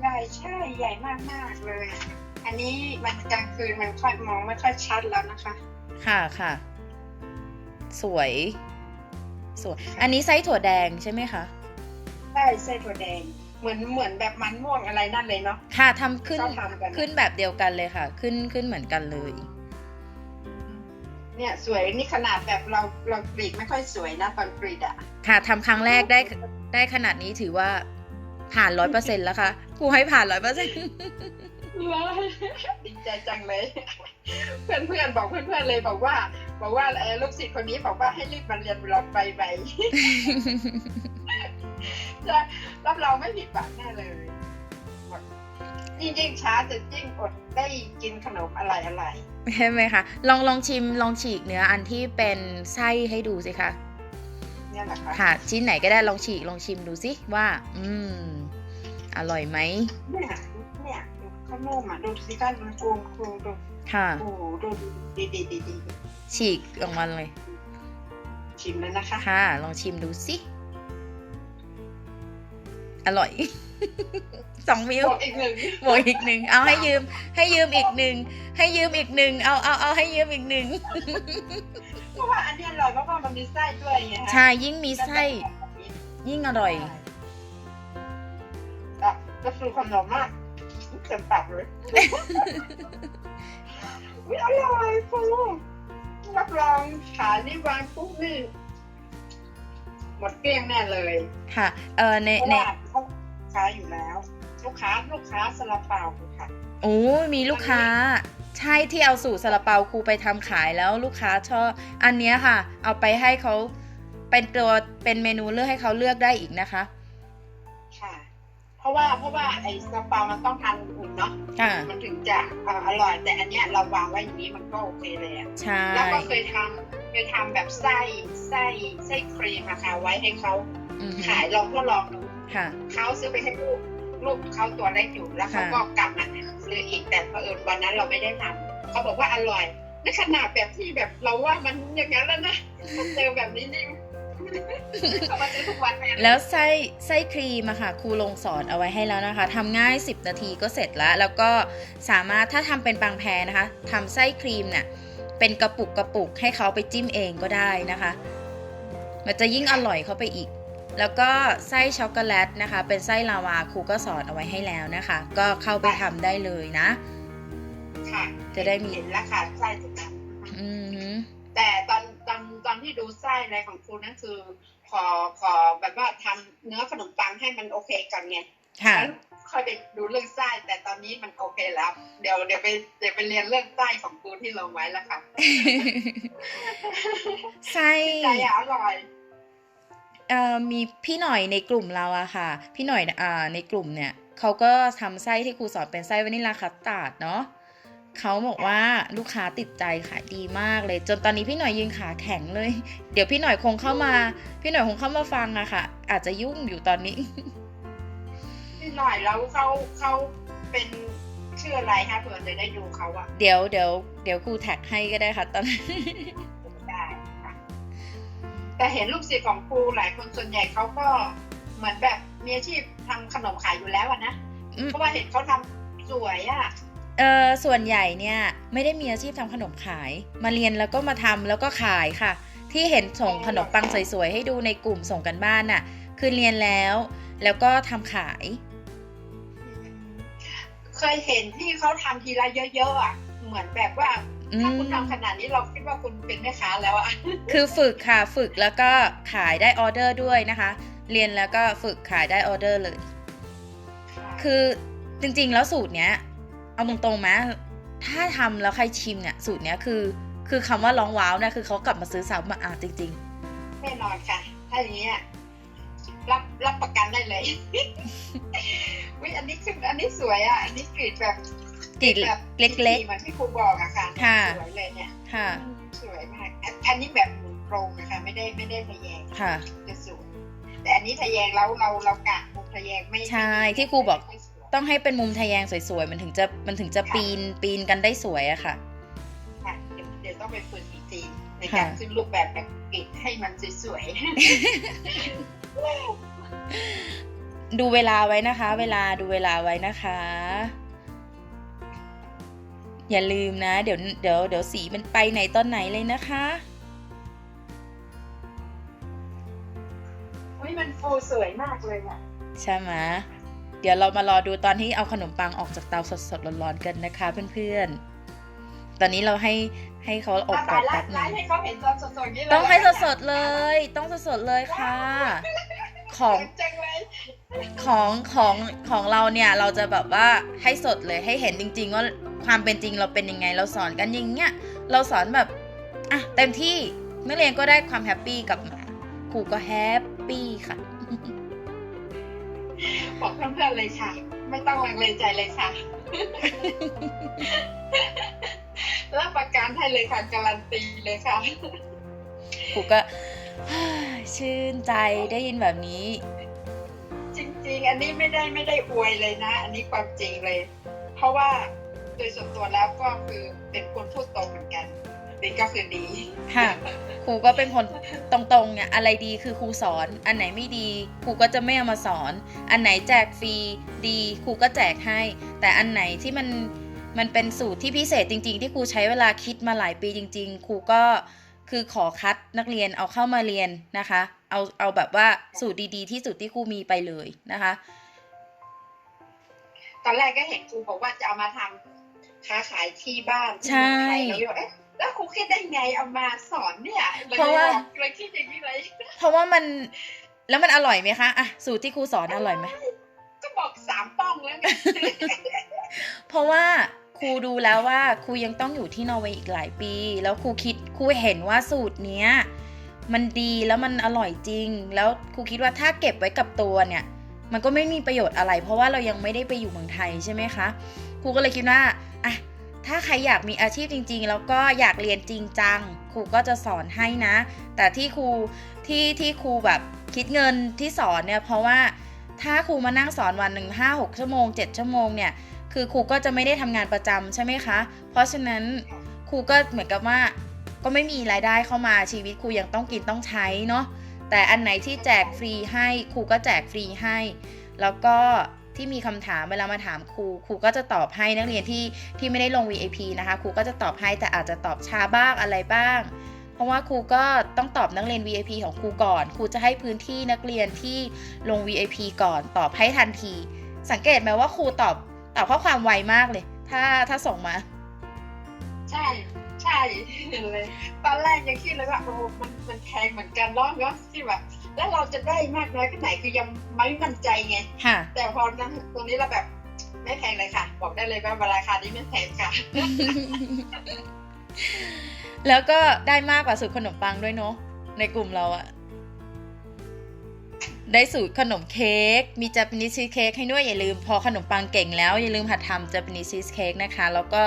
ใหญ่ใช่ใหญ่มากมากๆเลย อันนี้มันกลางคืนมันค่อยมองไม่ค่อยชัดแล้วนะคะ ค่ะค่ะ สวย สวย อันนี้ไส้ถั่วแดงใช่ไหมคะ ใช่ไส้ถั่วแดง เหมือนเหมือนแบบมันม่วงอะไรนั่นเลยเนาะค่ะทำขึ้นเขาทำกัน ขึ้นแบบเดียวกันเลยค่ะ ขึ้นขึ้นเหมือนกันเลย เนี่ยสวยนี่ขนาดแบบเราเรากรีดไม่ค่อยสวยนะตอนกรีดอะค่ะทำครั้งแรกได้ได้ขนาดนี้ถือว่าผ่านร้อยเปอร์เซ็นแล้วค่ะครูให้ผ่านร้อยเปอร์เซ็นดีใจจังเลย เพื่อนเพื่อนๆบอกเพื่อนเพื่อนๆเลยบอกว่า บอกว่าเออลูกศิษย์คนนี้บอกว่าให้รีบมาเรียนเราไปไป จะรับรองไม่ผิดหวังแน่เลยบอกยิ่งยิ่งช้าจะยิ่งอดได้กินขนมอะไรอะไรใช่ไหมคะลองลองชิมลองฉีกเนื้ออันที่เป็นไส้ให้ดูสิคะเนี่ยแหละค่ะค่ะ ชิ้นไหนก็ได้ลองฉีกลองชิมดูสิว่า อืม อร่อยไหมเนี่ยเนี่ยดูข้าวนุ่มอะดูสิก้านดูกรูมกรูดูค่ะโอ้โหดูดีดีดีดีฉีกออกมาเลย ชิมแล้วนะคะ ค่ะ ลองชิมดูสิ อร่อยสองมิลบอกอีกหนึ่งบวกอีกหนึ่งเอาให้ยืม ให้ยืมอีกหนึ่งให้ยืมอีกหนึ่งเอาเอาเอาให้ยืมอีกหนึ่งเพราะว่าอันเนี้ยอร่อยเพราะว่ามันมีไส้ด้วยไงฮะใช่ยิ่งมีไส้ ยิ่งอร่อยอะก็คือขนมมากเต็มปากเลยอุ๊ยอร่อยฟูรับรองขายนี่วางปุ๊บนี่ หมดเกลี้ยงแน่เลยค่ะเออในเพราะในว่าเขาขายอยู่แล้ว ลูกค้าลูกค้าซาลาเปาค่ะโอ้มีลูกค้า ใช่ที่เอาสูตรซาลาเปาครูไปทำขายแล้วลูกค้าชอบอันเนี้ยค่ะ เอาไปให้เขาเป็นตัวเป็นเมนูเลือกให้เขาเลือกได้อีกนะคะ ค่ะ เพราะว่าเพราะว่าไอ้ซาลาเปามันต้องทานอุ่นเนาะค่ะ มันถึงจะเอ่ออร่อยแต่อันเนี้ยเราวางไว้อย่างนี้มันก็โอเคเลยอะ ใช่ แล้วก็เคยทำเคยทำแบบไส้ไส้ ไส้ครีมอะค่ะ ไว้ให้เขาอือหือขายลองทดลองดูค่ะเขาซื้อไปให้ลูกลูกเขาตัวเล็กอยู่แล้วเขาค่ะก็กลับมาซื้ออีกแต่เผอิญวันนั้นเราไม่ได้ทำเขาบอกว่าอร่อยในขนาดแบบที่แบบเราว่ามันอย่างนั้นแล้วนะเจอแบบนี้นี่เขามาซื้อทุกวันไหมแล้วไส้ไส้ครีมอะค่ะครูลงสอนเอาไว้ให้แล้วนะคะทำง่าย 10 นาทีก็เสร็จแล้ว แล้วก็สามารถถ้าทำเป็นบางแพรนะคะทำไส้ครีมเนี่ยเป็นกระปุกกระปุกให้เขาไปจิ้มเองก็ได้นะคะ มันจะยิ่งอร่อยเข้าไปอีก แล้วก็ไส้ช็อกโกแลตนะคะ เป็นไส้ลาวาครูก็สอนเอาไว้ให้แล้วนะคะ ก็เข้าไปทำได้เลยนะ ค่ะ จะได้มีเห็นแล้วค่ะไส้ตรงนั้นอือหือแต่ตอนตอนตอนที่ดูไส้อะไรของครูนั่นคือ ขอขอแบบว่าทำเนื้อขนมปังให้มันโอเคก่อนไงค่ะแล้วค่อยไปดูเรื่องไส้แต่ตอนนี้มันโอเคแล้ว เดี๋ยวเดี๋ยวไปเดี๋ยวไปเรียนเรื่องไส้ของครูที่ลงไว้แล้วค่ะไส้ใจอะอร่อยเอ่อ มีพี่หน่อยในกลุ่มเราอะค่ะ พี่หน่อยอ่าในกลุ่มเนี่ยเขาก็ทำไส้ที่ครูสอนเป็นไส้วานิลลาคัสตาร์ดเนาะเขาบอกว่าลูกค้าติดใจขายดีมากเลย จนตอนนี้พี่หน่อยยืนขาแข็งเลย เดี๋ยวพี่หน่อยคงเข้ามา พี่หน่อยคงเข้ามาฟังอะค่ะ อาจจะยุ่งอยู่ตอนนี้ พี่หน่อยแล้วเขาเขาเป็นชื่ออะไรคะเผื่อจะได้ดูเขาอะเดี๋ยวเดี๋ยวเดี๋ยวครูแท็กให้ก็ได้ค่ะตอนนั้นได้ค่ะ แต่เห็นลูกศิษย์ของครูหลายคนส่วนใหญ่เขาก็เหมือนแบบมีอาชีพทำขนมขายอยู่แล้วอะนะอืมเพราะว่าเห็นเขาทำสวยอะเออส่วนใหญ่เนี่ยไม่ได้มีอาชีพทำขนมขาย มาเรียนแล้วก็มาทำแล้วก็ขายค่ะ ที่เห็นส่งขนมปังสวยๆให้ดูในกลุ่มส่งกันบ้านน่ะ คือเรียนแล้วแล้วก็ทำขาย เคยเห็นที่เขาทำทีละเยอะๆอะเหมือนแบบว่าอื ถ้าคุณมทำขนาดนี้เราคิดว่าคุณเป็นแม่ค้าแล้วอะคือฝึกค่ะฝึกแล้วก็ขายได้ออเดอร์ด้วยนะคะ เรียนแล้วก็ฝึกขายได้ออเดอร์เลย คือจริงๆ แล้วสูตรเนี้ย เอาตรงๆไหมถ้าทำแล้วใครชิมเนี่ยสูตรเนี้ยคือ คือคำว่าร้องว้าวเนี่ยคือเขากลับมาซื้อซ้ำมาอะจริงแน่นอนค่ะ ถ้าอย่างนี้ยรับรับประกันได้เลยวิอันนี้คืออันนี้สวยอะอันนี้กรีดแบบๆ กรีดแบบเล็กเหมือนที่ครูบอกอะค่ะค่ะสวยเลยเนี่ยๆค่ะสวยมากอันอันนี้แบบหมุนตรงนะคะไม่ได้ไม่ได้ทะแยงค่ะจะสวยแต่อันนี้ทะแยงแล้วเราเรากะมุมทะแยงไม่ใช่ที่ครูบอกไม่สวยต้องให้เป็นมุมทะแยงสวยๆมันถึงจะมันถึงจะปีนปีนกันได้สวยอะค่ะค่ะเดี๋ยวเดี๋ยวต้องไปฝึกอีกทีในค่ะการขึ้นรูปแบบแบบปิดให้มันสวยดูเวลาไว้นะคะ เวลาดูเวลาไว้นะคะ อย่าลืมนะ เดี๋ยวเดี๋ยวเดี๋ยวสีมันไปไหนตอนไหนเลยนะคะๆเฮ้ยมันฟูสวยมากเลยอะใช่ไหมเดี๋ยวเรามารอดูตอนที่เอาขนมปังออกจากเตาสดๆร้อนๆกันนะคะเพื่อนๆ ตอนนี้เราให้ให้เขาอบก่ตาอนยไล่แป๊บนึไล่งให้เขาเห็นตอนสดๆนี่เลยต้องให้สดๆเลย ต้องสดๆเลยค่ะ ของจังเลยของของของเราเนี่ยเราจะแบบว่าให้สดเลยให้เห็นจริง ๆ ว่า ความเป็นจริงเราเป็นยังไง เราสอนกันอย่างเงี้ยเราสอนแบบอะเต็มที่นักเรียนก็ได้ความแฮปปี้กลับมาครูก็แฮปปี้ค่ะบอกเพื่อนๆเลยค่ะ ไม่ต้องลังเลใจเลยค่ะรับประกันให้เลยค่ะ การันตีเลยค่ะครูก็ชื่นใจได้ยินแบบนี้ จริง ๆ อันนี้ไม่ได้ไม่ได้อวยเลยนะ อันนี้ความจริงเลย เพราะว่า โดยส่วนตัวแล้วก็คือเป็นคนพูดตรงเหมือนกันนี่ก็คือดีค่ะครูก็เป็นคนตรงๆเนี่ยอะไรดีคือครูสอน อันไหนไม่ดีครูก็จะไม่เอามาสอน อันไหนแจกฟรีดีครูก็แจกให้ แต่อันไหนที่มันมันเป็นสูตรที่พิเศษจริง ๆ ที่ครูใช้เวลาคิดมาหลายปีจริง ๆครูก็คือขอคัดนักเรียนเอาเข้ามาเรียนนะคะ เอาเอาแบบว่าสูตรดี ๆ ที่สุดที่ครูมีไปเลยนะคะ ตอนแรกก็เห็นครูบอกว่าจะเอามาทำ ค้าขายที่บ้านที่ใช่เมืองไทยแล้วก็เอ๊ะแล้วครูคิดได้ไงเอามาสอนเนี่ยเลยเพราะว่าบอกเลยคิดอย่างนี้เลยเพราะว่ามันแล้วมันอร่อยไหมคะอะสูตรที่ครูสอนอร่อยไหมก็บอกสามป้องแล้วไงเพราะว่าครูดูแล้วว่าครูยังต้องอยู่ที่นอร์เวย์อีกหลายปี แล้วครูคิดครูเห็นว่าสูตรเนี้ยมันดีแล้วมันอร่อยจริง แล้วครูคิดว่าถ้าเก็บไว้กับตัวเนี่ย มันก็ไม่มีประโยชน์อะไร เพราะว่าเรายังไม่ได้ไปอยู่เมืองไทยใช่ไหมคะครูก็เลยคิดว่าอะ ถ้าใครอยากมีอาชีพจริง ๆ แล้วก็อยากเรียนจริงจัง ครูก็จะสอนให้นะ แต่ที่ครูที่ที่ครูแบบคิดเงินที่สอนเนี่ยเพราะว่าถ้าครูมานั่งสอนวันหนึ่งห้าหกชั่วโมงเจ็ดชั่วโมงเนี่ยคือครูก็จะไม่ได้ทำงานประจำใช่ไหมคะ เพราะฉะนั้นครูก็เหมือนกับว่าก็ไม่มีรายได้เข้ามาชีวิตครูยังต้องกินต้องใช้เนาะแต่อันไหนที่แจกฟรีให้ครูก็แจกฟรีให้ แล้วก็ ที่มีคำถามเวลามาถามครูครูก็จะตอบให้นักเรียนที่ที่ไม่ได้ลง VIP นะคะครูก็จะตอบให้แต่อาจจะตอบช้าบ้างอะไรบ้าง เพราะว่าครูก็ต้องตอบนักเรียน VIP ของครูก่อน ครูจะให้พื้นที่นักเรียนที่ลง VIP ก่อนตอบให้ทันที สังเกตไหมว่าครูตอบตอบข้อความไวมากเลย ถ้าถ้าส่งมา ใช่ใช่เลย ตอนแรกยังคิดเลยว่าโอ้มันมันแพงเหมือนกันเนาะเนาะที่แบบ แล้วเราจะได้มากน้อยแค่ไหนคือยังไม่มั่นใจไงค่ะแต่พอนั้นตรงนี้เราแบบไม่แพงเลยค่ะ บอกได้เลยว่าราคานี้ไม่แพงค่ะ แล้วก็ได้มากกว่าสูตรขนมปังด้วยเนาะในกลุ่มเราอะได้สูตรขนมเค้ก มี Japanese cheesecake ให้ด้วยอย่าลืมพอขนมปังเก่งแล้ว อย่าลืมหัดทำ Japanese cheesecake นะคะ แล้วก็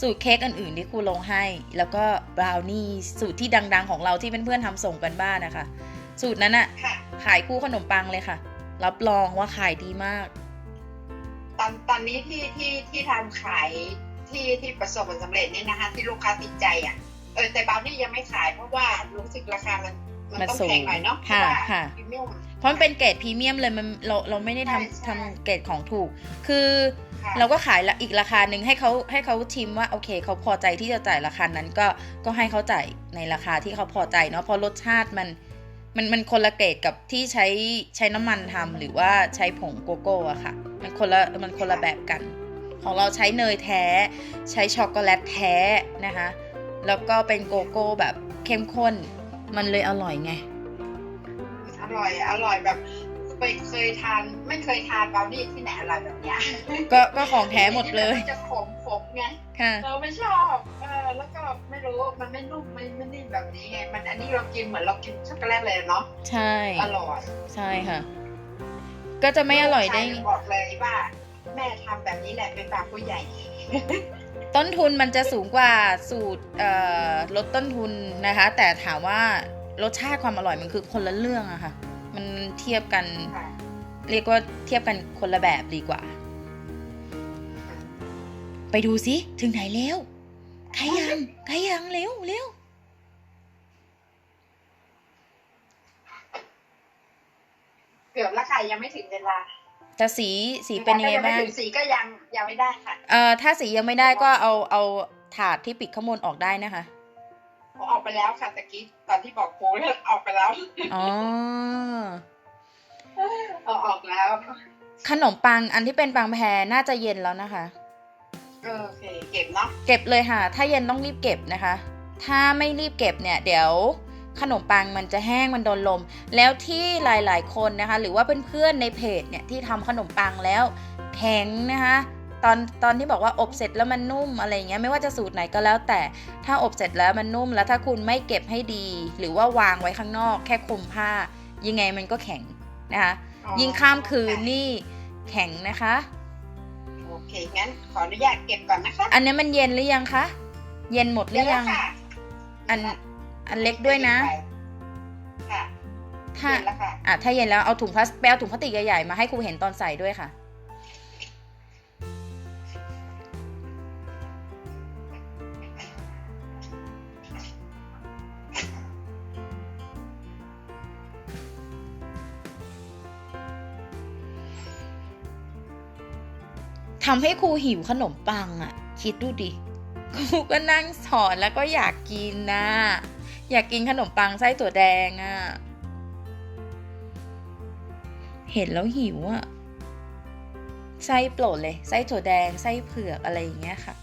สูตรเค้กอื่นๆที่ครูลงให้ แล้วก็บราวนี่สูตรที่ดัง ๆ ของเราที่เพื่อนๆทำส่งกันบ้านนะคะ สูตรนั้นอะค่ะ ขายคู่ขนมปังเลยค่ะ รับรองว่าขายดีมาก ตอนตอนนี้ที่ที่ที่ทำขายที่ที่ประสบผลสำเร็จนี่นะคะ ที่ลูกค้าติดใจอะเออแต่บาวนี่ยังไม่ขายเพราะว่ารู้สึกราคามันมันมันต้องสูงแพงหน่อยเนาะค่ะเพราว่าค่ะ พรีเมียม เพราะมันเป็นเกรดพรีเมียมเลยมันเราเราไม่ได้ใช่ทำใช่ ทำเกรดของถูก คือค่ะเราก็ขายละอีกราคาหนึ่งให้เขาให้เขาชิมว่าโอเคเขาพอใจที่จะจ่ายราคานั้นก็ก็ให้เขาจ่ายในราคาที่เขาพอใจเนาะเพราะรสชาติมัน มันมันคนละเกรดกับที่ใช้ใช้น้ำมันทำหรือว่าใช้ผงโกโก้อะค่ะ มันคนละมันคนละแบบกัน ของเราใช้เนยแท้ ใช้ช็อกโกแลตแท้นะคะ แล้วก็เป็นโกโก้แบบเข้มข้น มันเลยอร่อยไง อร่อยอร่อยแบบไปเคยทานไม่เคยทานบราวนี่ที่ไหนอร่อยแบบเนี้ยก็ก็ของแท้หมดเลยมันจะขม ขมๆไงค่ะ เราไม่ชอบเออแล้วก็ไม่รู้มันไม่นุ่มไม่ไม่นิ่มแบบนี้ไงมันอันนี้เรากินเหมือนเรากินช็อกโกแลตเลยเนาะใช่ อร่อยใช่ค่ะ ก็จะไม่อร่อยได้ ลูกชาบอกเลยว่า แม่ทำแบบนี้แหละเป็นแบบผู้ใหญ่ ต้นทุนมันจะสูงกว่าสูตรเอ่อลดต้นทุนนะคะ แต่ถามว่ารสชาติความอร่อยมันคือคนละเรื่องอะค่ะ มันเทียบกัน ค่ะ เรียกว่าเทียบกันคนละแบบดีกว่า ไปดูสิถึงไหนแล้วใครยังใครยังเร็วเร็วเกือบแล้วค่ะยังไม่ถึงเวลาแต่สีสีเป็นยังไงถ้าบ้างม่ถึงสีก็ยังยังไม่ได้ค่ะเอ่อถ้าสียังไม่ได้ก็เอาเอาถาดที่ปิดข้างบนออกได้นะคะผมออกไปแล้วค่ะตะกี้ตอนที่บอกครูออกไปแล้วอ๋อเอาออกแล้ว ขนมปังอันที่เป็นปังแพรน่าจะเย็นแล้วนะคะเออ โอเค เก็บเนาะ เก็บเลยค่ะ ถ้าเย็นต้องรีบเก็บนะคะ ถ้าไม่รีบเก็บเนี่ย เดี๋ยวขนมปังมันจะแห้งมันโดนลม แล้วที่หลายๆ คนนะคะ หรือว่าเพื่อนๆในเพจเนี่ยที่ทำขนมปังแล้วแข็งนะคะตอนตอนที่บอกว่าอบเสร็จแล้วมันนุ่มอะไรเงี้ยไม่ว่าจะสูตรไหนก็แล้ว แต่ถ้าอบเสร็จแล้วมันนุ่มแล้วถ้าคุณไม่เก็บให้ดี หรือว่าวางไว้ข้างนอก แค่คลุมผ้า ยังไงมันก็แข็งนะคะอ๋อยิ่งข้ามคืนนี่แข็งนะคะโอ เคงั้นขออนุญาตเก็บก่อนนะคะอันนี้มันเย็นหรือยังคะ เย็นหมดหรือยังเดี๋วค่ะอันอันเล็กด้วยนะ ค่ะถ้าเย็นแล้วค่ะอะถ้าเย็นแล้วเอาถุงพลาสไปเอาถุงพลาสติกใหญ่ๆมาให้ครูเห็นตอนใส่ด้วยค่ะ ทำให้ครูหิวขนมปังอะ่ะ คิดดูดิครูก็นั่งสอนแล้วก็อยากกินนะอยากกินขนมปังไส้ถั่วแดงอะ่ะ เห็นแล้วหิวอะ่ะไส้โปรดเลยไส้ถั่วแดงไส้เผือกอะไรอย่างเงี้ยค่ะ